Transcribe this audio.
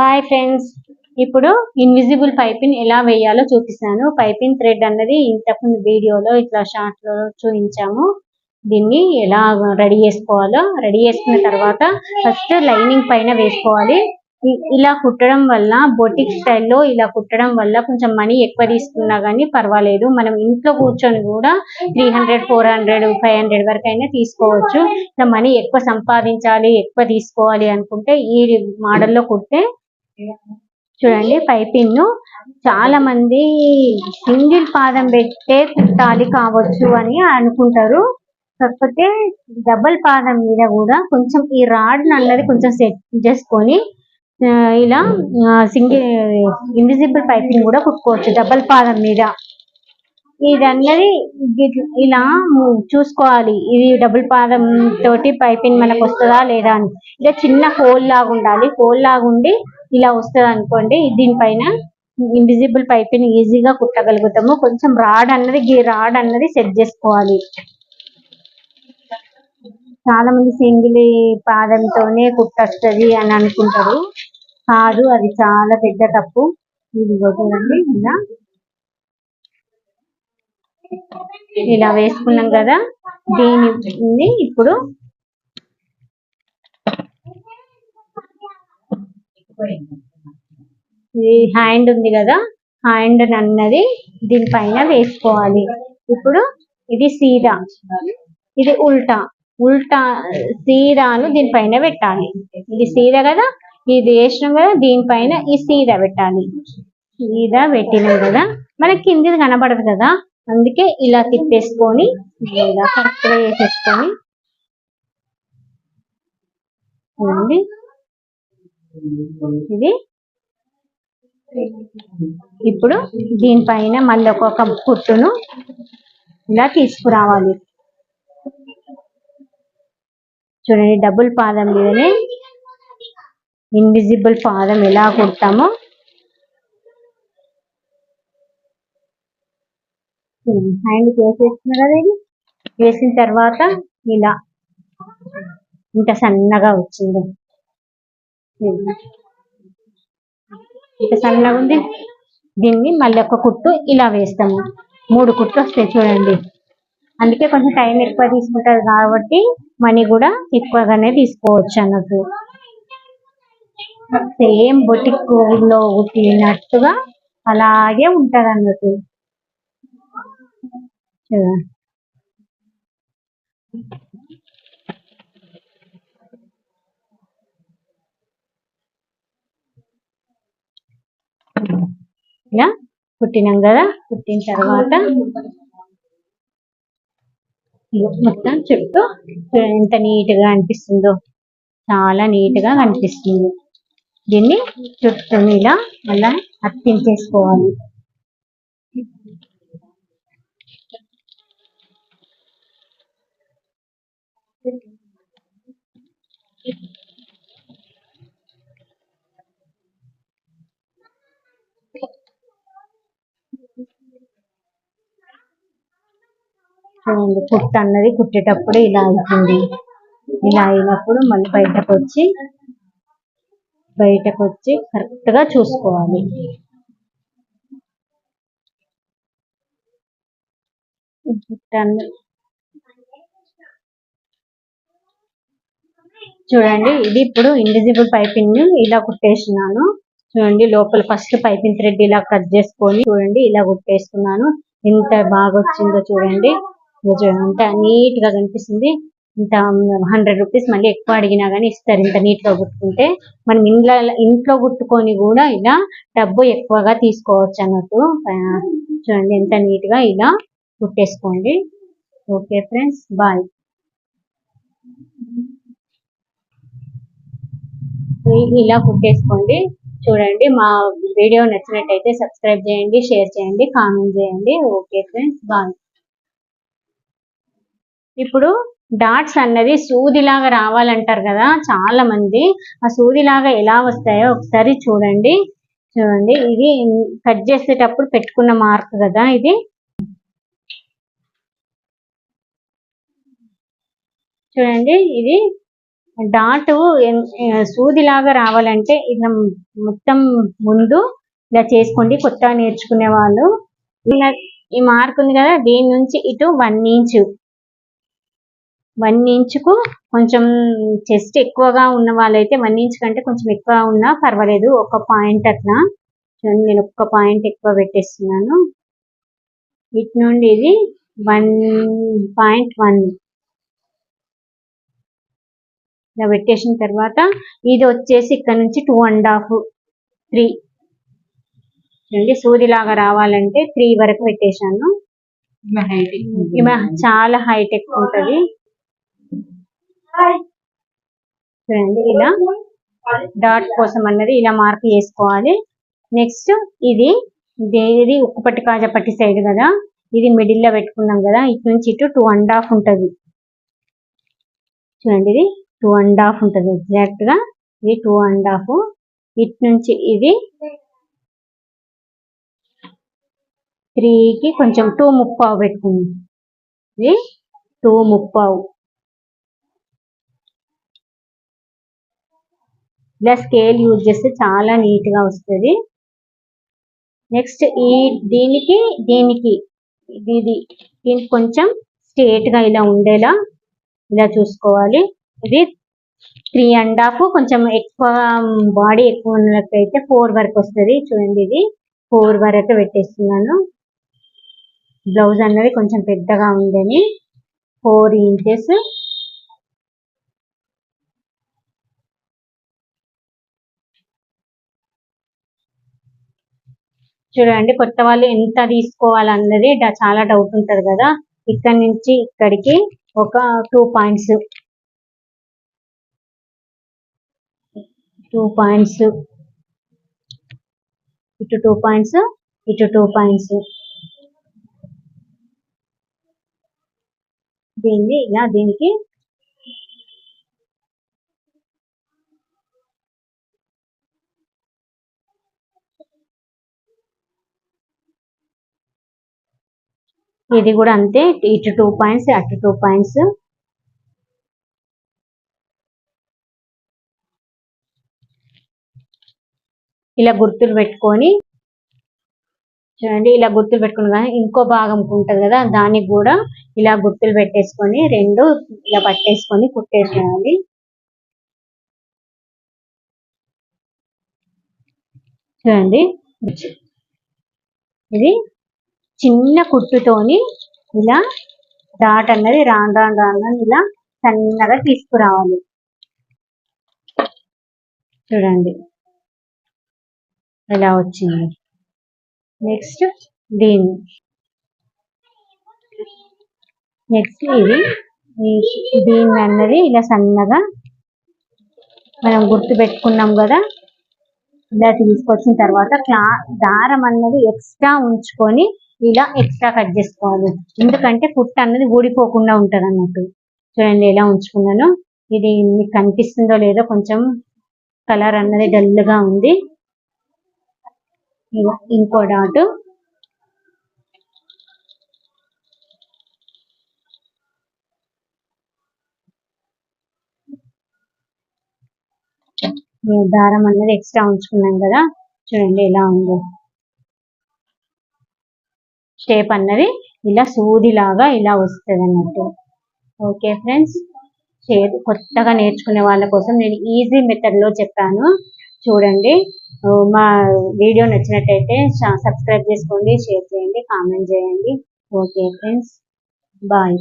Hi friends ఇప్పుడు invisible piping ఎలా వేయాలో చూపిస్తాను. పైపింగ్ థ్రెడ్ అన్నది ఇంతకుముందు వీడియోలో ఇట్లా షార్ట్లో చూపించాము. దీన్ని ఎలా రెడీ చేసుకోవాలో రెడీ చేసుకున్న తర్వాత ఫస్ట్ లైనింగ్ పైన వేసుకోవాలి. ఇలా కుట్టడం వల్ల బొటిక్ స్టైల్లో ఇలా కుట్టడం వల్ల కొంచెం మనీ ఎక్కువ తీసుకున్నా కానీ పర్వాలేదు. మనం ఇంట్లో కూర్చొని కూడా three hundred four hundred five hundred వరకు అయినా తీసుకోవచ్చు. ఇట్లా మనీ ఎక్కువ సంపాదించాలి ఎక్కువ తీసుకోవాలి అనుకుంటే ఈ మోడల్లో కుడితే చూడండి పైపింగ్ చాలా మంది సింగిల్ పాదం పెట్టే కుట్టాలి కావచ్చు అని అనుకుంటారు. కాకపోతే డబల్ పాదం మీద కూడా కొంచెం ఈ రాడ్ అన్నది కొంచెం సెట్ చేసుకొని ఇలా సింగిల్ ఇన్విజిబుల్ పైపింగ్ కూడా కుట్టుకోవచ్చు డబల్ పాదం మీద. ఇది అన్నది ఇలా చూసుకోవాలి. ఇది డబుల్ పాదం తోటి పైపింగ్ మనకు వస్తుందా లేదా అని. ఇలా చిన్న హోల్ లాగా ఉండాలి. హోల్ లాగా ఉండి ఇలా వస్తుంది అనుకోండి దీనిపైన ఇన్విజిబుల్ పైపింగ్ ఈజీగా కుట్టగలుగుతాము. కొంచెం రాడ్ అన్నది ఈ రాడ్ అన్నది సెట్ చేసుకోవాలి. చాలా మంది సింగిల్ పాదంతోనే కుట్టొస్తుంది అని అనుకుంటారు. కాదు అది చాలా పెద్ద తప్పు. ఇది చూడండి ఇలా ఇలా వేసుకున్నాం కదా దీన్ని ఇప్పుడు. ఈ హ్యాండ్ ఉంది కదా హ్యాండ్ అన్నది దీనిపైన వేసుకోవాలి. ఇప్పుడు ఇది సీరా. ఇది ఉల్టా. ఉల్టా సీదాను దీనిపైన పెట్టాలి. ఇది సీర కదా ఇది వేసినాం కదా దీనిపైన ఈ సీర పెట్టాలి. సీర పెట్టినాం కదా. మనకి కిందిది కనబడదు కదా. అందుకే ఇలా తిప్పేసుకొని ఇలా కరెక్ట్ వేసేసుకొని చూడండి. ఇది ఇప్పుడు దీనిపైన మళ్ళీ ఒక్కొక్క కుట్టును ఇలా తీసుకురావాలి. చూడండి డబుల్ పాదం మీదనే ఇన్విజిబుల్ పాదం ఎలా కుడతామో హ్యాండ్ వేసేస్తున్నా కదా ఇది వేసిన తర్వాత ఇలా ఇంత సన్నగా వచ్చింది. ఇంత సన్నగా ఉంది. దీన్ని మళ్ళీ ఒక కుట్టు ఇలా వేస్తాము. మూడు కుట్లు వస్తాయి చూడండి. అందుకే కొంచెం టైం ఎక్కువ తీసుకుంటారు కాబట్టి మనీ కూడా ఎక్కువగానే తీసుకోవచ్చు అన్నట్టు. సేమ్ బొటిక్లో కుట్టినట్టుగా అలాగే ఉంటుంది అన్నట్టు ఇలా పుట్టినాం కదా? పుట్టిన తర్వాత మొత్తం చుట్టూ ఎంత నీట్గా అనిపిస్తుందో చాలా నీట్గా కనిపిస్తుంది. దీన్ని చుట్టూ ఇలా మళ్ళా చేసుకోవాలి చూడండి కుట్ట అన్నది కుట్టేటప్పుడు ఇలా అవుతుంది. ఇలా అయినప్పుడు మళ్ళీ బయటకు వచ్చి బయటకు వచ్చి కరెక్ట్గా చూసుకోవాలి చూడండి ఇది ఇప్పుడు ఇన్విజిబుల్ పైపింగ్ ఇలా కుట్టేసినాను. చూడండి లోపల ఫస్ట్ పైపింగ్ థ్రెడ్ ఇలా కట్ చేసుకొని చూడండి ఇలా కుట్టేసుకున్నాను ఎంత బాగా వచ్చిందో చూడండి. అంతా నీట్గా కనిపిస్తుంది. ఇంత హండ్రెడ్ రూపీస్ మళ్ళీ ఎక్కువ అడిగినా గానీ ఇస్తారు ఇంత నీట్గా కుట్టుకుంటే. మనం ఇంట్లో ఇంట్లో కుట్టుకొని కూడా ఇలా డబ్బు ఎక్కువగా తీసుకోవచ్చు అన్నట్టు. చూడండి ఎంత నీట్గా ఇలా కుట్టేసుకోండి. Okay friends bye. ఇలా కుట్టేసుకోండి. చూడండి మా వీడియో నచ్చినట్టయితే సబ్స్క్రైబ్ చేయండి షేర్ చేయండి కామెంట్ చేయండి. Okay friends bye. ఇప్పుడు డాట్స్ అన్నది సూదిలాగా రావాలంటారు కదా చాలా మంది ఆ సూదిలాగా ఎలా వస్తాయో ఒకసారి చూడండి. చూడండి ఇది కట్ చేసేటప్పుడు పెట్టుకున్న మార్క్ కదా ఇది. చూడండి ఇది డాట్ సూదిలాగా రావాలంటే ఇలా మొత్తం ముందు ఇలా చేసుకోండి కొత్తగా నేర్చుకునే వాళ్ళు. ఇలా ఈ మార్క్ ఉంది కదా దీని నుంచి ఇటు వన్ ఇంచు. వన్ ఇంచుకు కొంచెం చెస్ట్ ఎక్కువగా ఉన్న వాళ్ళైతే వన్ ఇంచ్ కంటే కొంచెం ఎక్కువ ఉన్నా పర్వాలేదు. ఒక పాయింట్ అట్లా. చూడండి నేను ఒక్క పాయింట్ ఎక్కువ పెట్టేస్తున్నాను. ఇటు నుండి ఇది వన్ పాయింట్ వన్. ఇలా పెట్టేసిన తర్వాత ఇది వచ్చేసి ఇక్కడ నుంచి టూ అండ్ హాఫ్ త్రీ. చూడండి సూదిలాగా రావాలంటే త్రీ వరకు పెట్టేశాను. చాలా హైట్ ఎక్కువ ఉంటది. చూడండి ఇలా డాట్ కోసం అన్నది ఇలా మార్క్ చేసుకోవాలి. నెక్స్ట్ ఇది ఇది పట్టి ఉక్కుపట్టి కాజపట్టి సైడ్ కదా. ఇది మిడిల్లో పెట్టుకున్నాం కదా. ఇటు నుంచి ఇటు టూ అండ్ హాఫ్ ఉంటుంది. చూడండి ఇది టూ అండ్ హాఫ్ ఉంటుంది. ఎగ్జాక్ట్గా ఇది టూ అండ్ హాఫ్ ఇటు నుంచి ఇది త్రీకి కొంచెం టూ ముప్పావు పెట్టుకుంది. ఇది టూ ముప్పావు. ఇలా స్కేల్ యూజ్ చేస్తే చాలా నీట్గా వస్తుంది. నెక్స్ట్ ఈ దీనికి దీనికి ఇది దీనికి కొంచెం స్ట్రేట్గా ఇలా ఉండేలా ఇలా చూసుకోవాలి. ఇది త్రీ అండ్ హాఫ్ కొంచెం ఎక్కువ um, బాడీ ఎక్కువ ఉన్నట్లయితే ఫోర్ వరకు వస్తుంది. చూడండి ఇది ఫోర్ వరకు పెట్టేస్తున్నాను. బ్లౌజ్ అన్నది కొంచెం పెద్దగా ఉందని ఫోర్ ఇంచెస్ చూడండి కొత్త వాళ్ళు ఎంత తీసుకోవాలన్నది చాలా డౌట్ ఉంటది కదా. ఇక్కడ నుంచి ఇక్కడికి ఒక టూ పాయింట్స్ టూ పాయింట్స్ ఇటు టూ పాయింట్స్ ఇటు టూ పాయింట్స్ దీన్ని ఇలా దీనికి ఇది కూడా అంతే. ఇటు టూ పాయింట్స్ అటు టూ పాయింట్స్ ఇలా గుర్తులు పెట్టుకొని చూడండి ఇలా గుర్తులు పెట్టుకుని కానీ ఇంకో భాగం ఉంటుంది కదా దానికి కూడా ఇలా గుర్తులు పెట్టేసుకొని రెండు ఇలా పట్టేసుకొని కుట్టేసేయాలి. చూడండి. ఇది చిన్న కుట్టుతోని ఇలా డాట్ అన్నది రాను రాను రాను ఇలా సన్నగా తీసుకురావాలి. చూడండి. ఇలా వచ్చింది? నెక్స్ట్ దీన్ని. నెక్స్ట్ ఇది దీన్ని అన్నది ఇలా సన్నగా మనం గుర్తు పెట్టుకున్నాం కదా. ఇలా తీసుకొచ్చిన తర్వాత క్లా దారం అన్నది ఎక్స్ట్రా ఉంచుకొని ఇలా ఎక్స్ట్రా కట్ చేసుకోవాలి. ఎందుకంటే పుట్ట అన్నది ఊడిపోకుండా ఉంటుంది అన్నట్టు చూడండి ఎలా ఉంచుకున్నాను. ఇది మీకు కనిపిస్తుందో లేదో కొంచెం కలర్ అన్నది డల్గా ఉంది ఇంకో డాట్ దారం అన్నది ఎక్స్ట్రా ఉంచుకున్నాం కదా. చూడండి ఎలా ఉందో. షేప్ అన్నది ఇలా సూది లాగా ఇలా వస్తుంది అన్నట్టు ఓకే ఫ్రెండ్స్ షేర్ కొత్తగా నేర్చుకునే వాళ్ళ కోసం నేను ఈజీ మెథడ్లో చెప్పాను. చూడండి. మా వీడియో నచ్చినట్టయితే సబ్స్క్రైబ్ చేసుకోండి షేర్ చేయండి కామెంట్ చేయండి. Okay friends bye